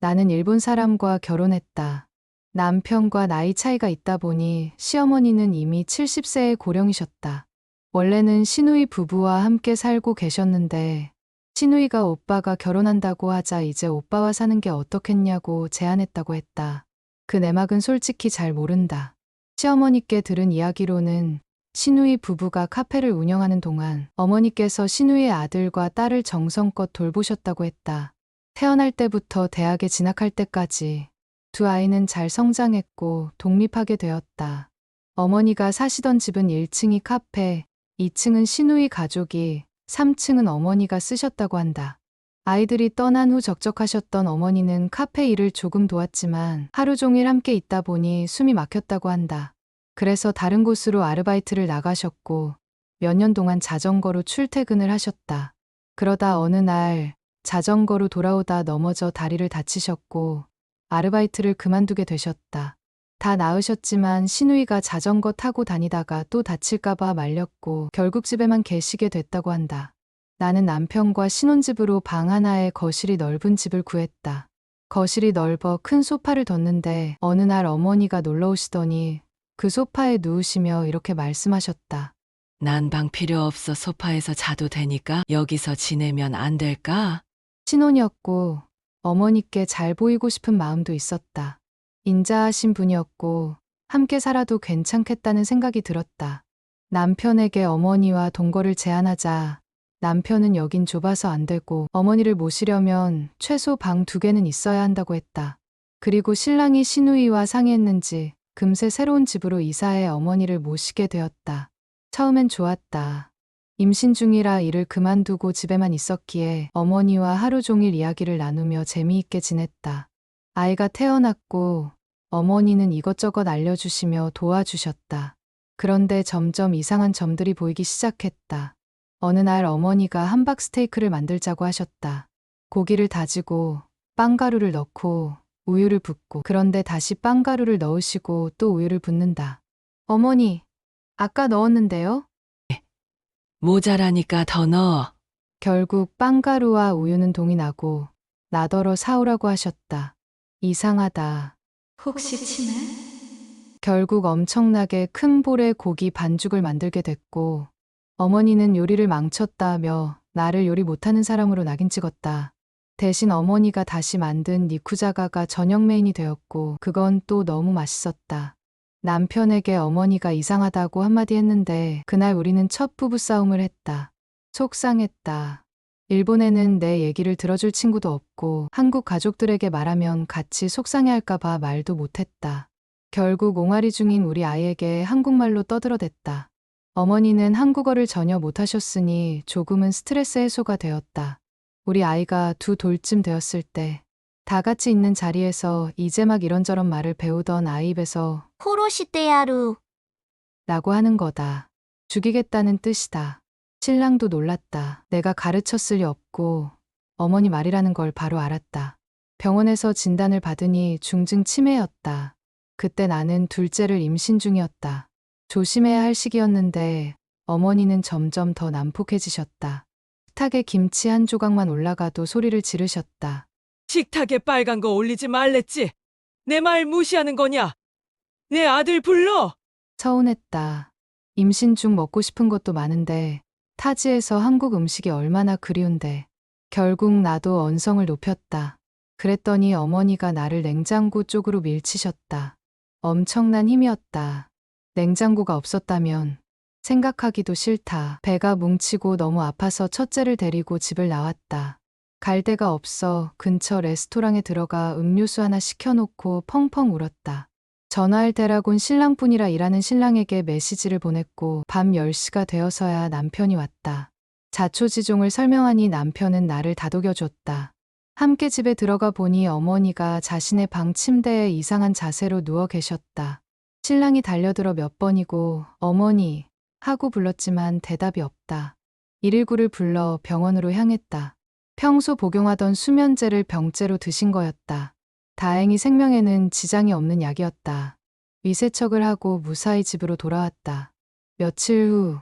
나는 일본 사람과 결혼했다. 남편과 나이 차이가 있다 보니 시어머니는 이미 70세의 고령이셨다. 원래는 시누이 부부와 함께 살고 계셨는데 시누이가 오빠가 결혼한다고 하자 이제 오빠와 사는 게 어떻겠냐고 제안했다고 했다. 그 내막은 솔직히 잘 모른다. 시어머니께 들은 이야기로는 시누이 부부가 카페를 운영하는 동안 어머니께서 시누이의 아들과 딸을 정성껏 돌보셨다고 했다. 태어날 때부터 대학에 진학할 때까지 두 아이는 잘 성장했고 독립하게 되었다. 어머니가 사시던 집은 1층이 카페, 2층은 시누이 가족이, 3층은 어머니가 쓰셨다고 한다. 아이들이 떠난 후 적적하셨던 어머니는 카페 일을 조금 도왔지만 하루 종일 함께 있다 보니 숨이 막혔다고 한다. 그래서 다른 곳으로 아르바이트를 나가셨고 몇 년 동안 자전거로 출퇴근을 하셨다. 그러다 어느 날 자전거로 돌아오다 넘어져 다리를 다치셨고 아르바이트를 그만두게 되셨다. 다 나으셨지만 시누이가 자전거 타고 다니다가 또 다칠까봐 말렸고 결국 집에만 계시게 됐다고 한다. 나는 남편과 신혼집으로 방 하나에 거실이 넓은 집을 구했다. 거실이 넓어 큰 소파를 뒀는데 어느 날 어머니가 놀러 오시더니 그 소파에 누우시며 이렇게 말씀하셨다. 난 방 필요 없어 소파에서 자도 되니까 여기서 지내면 안 될까? 신혼이었고 어머니께 잘 보이고 싶은 마음도 있었다. 인자하신 분이었고 함께 살아도 괜찮겠다는 생각이 들었다. 남편에게 어머니와 동거를 제안하자 남편은 여긴 좁아서 안 되고 어머니를 모시려면 최소 방 두 개는 있어야 한다고 했다. 그리고 신랑이 시누이와 상의했는지 금세 새로운 집으로 이사해 어머니를 모시게 되었다. 처음엔 좋았다. 임신 중이라 일을 그만두고 집에만 있었기에 어머니와 하루 종일 이야기를 나누며 재미있게 지냈다. 아이가 태어났고 어머니는 이것저것 알려주시며 도와주셨다. 그런데 점점 이상한 점들이 보이기 시작했다. 어느 날 어머니가 함박 스테이크를 만들자고 하셨다. 고기를 다지고 빵가루를 넣고 우유를 붓고 그런데 다시 빵가루를 넣으시고 또 우유를 붓는다. 어머니, 아까 넣었는데요? 모자라니까 더 넣어. 결국 빵가루와 우유는 동이 나고 나더러 사오라고 하셨다. 이상하다. 혹시 치매? 결국 엄청나게 큰 볼에 고기 반죽을 만들게 됐고 어머니는 요리를 망쳤다며 나를 요리 못하는 사람으로 낙인 찍었다. 대신 어머니가 다시 만든 니쿠자가가 저녁 메인이 되었고 그건 또 너무 맛있었다. 남편에게 어머니가 이상하다고 한마디 했는데 그날 우리는 첫 부부 싸움을 했다. 속상했다. 일본에는 내 얘기를 들어줄 친구도 없고 한국 가족들에게 말하면 같이 속상해할까봐 말도 못했다. 결국 옹알이 중인 우리 아이에게 한국말로 떠들어댔다. 어머니는 한국어를 전혀 못하셨으니 조금은 스트레스 해소가 되었다. 우리 아이가 두 돌쯤 되었을 때 다 같이 있는 자리에서 이제 막 이런저런 말을 배우던 아이 입에서 포로시대야루. 라고 하는 거다. 죽이겠다는 뜻이다. 신랑도 놀랐다. 내가 가르쳤을 리 없고 어머니 말이라는 걸 바로 알았다. 병원에서 진단을 받으니 중증 치매였다. 그때 나는 둘째를 임신 중이었다. 조심해야 할 시기였는데 어머니는 점점 더 난폭해지셨다. 식탁에 김치 한 조각만 올라가도 소리를 지르셨다. 식탁에 빨간 거 올리지 말랬지. 내 말 무시하는 거냐? 내 아들 불러. 서운했다. 임신 중 먹고 싶은 것도 많은데 타지에서 한국 음식이 얼마나 그리운데 결국 나도 언성을 높였다. 그랬더니 어머니가 나를 냉장고 쪽으로 밀치셨다. 엄청난 힘이었다. 냉장고가 없었다면 생각하기도 싫다. 배가 뭉치고 너무 아파서 첫째를 데리고 집을 나왔다. 갈 데가 없어 근처 레스토랑에 들어가 음료수 하나 시켜놓고 펑펑 울었다. 전화할 때라곤 신랑뿐이라 일하는 신랑에게 메시지를 보냈고 밤 10시가 되어서야 남편이 왔다. 자초지종을 설명하니 남편은 나를 다독여줬다. 함께 집에 들어가 보니 어머니가 자신의 방 침대에 이상한 자세로 누워 계셨다. 신랑이 달려들어 몇 번이고 어머니 하고 불렀지만 대답이 없다. 119를 불러 병원으로 향했다. 평소 복용하던 수면제를 병째로 드신 거였다. 다행히 생명에는 지장이 없는 약이었다. 위세척을 하고 무사히 집으로 돌아왔다. 며칠 후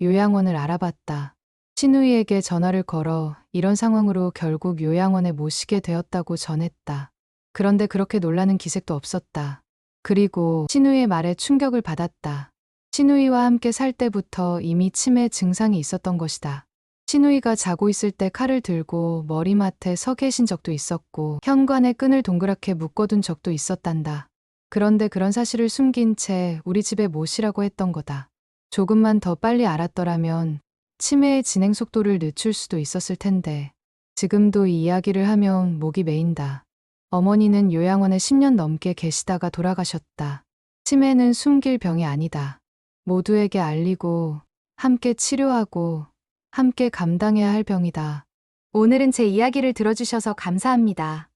요양원을 알아봤다. 신우이에게 전화를 걸어 이런 상황으로 결국 요양원에 모시게 되었다고 전했다. 그런데 그렇게 놀라는 기색도 없었다. 그리고 신우이의 말에 충격을 받았다. 신우이와 함께 살 때부터 이미 치매 증상이 있었던 것이다. 신우이가 자고 있을 때 칼을 들고 머리맡에 서 계신 적도 있었고 현관에 끈을 동그랗게 묶어둔 적도 있었단다. 그런데 그런 사실을 숨긴 채 우리 집에 모시라고 했던 거다. 조금만 더 빨리 알았더라면 치매의 진행 속도를 늦출 수도 있었을 텐데 지금도 이 이야기를 하면 목이 메인다. 어머니는 요양원에 10년 넘게 계시다가 돌아가셨다. 치매는 숨길 병이 아니다. 모두에게 알리고 함께 치료하고 함께 감당해야 할 병이다. 오늘은 제 이야기를 들어주셔서 감사합니다.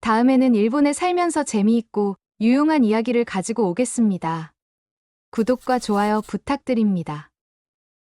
다음에는 일본에 살면서 재미있고 유용한 이야기를 가지고 오겠습니다. 구독과 좋아요 부탁드립니다.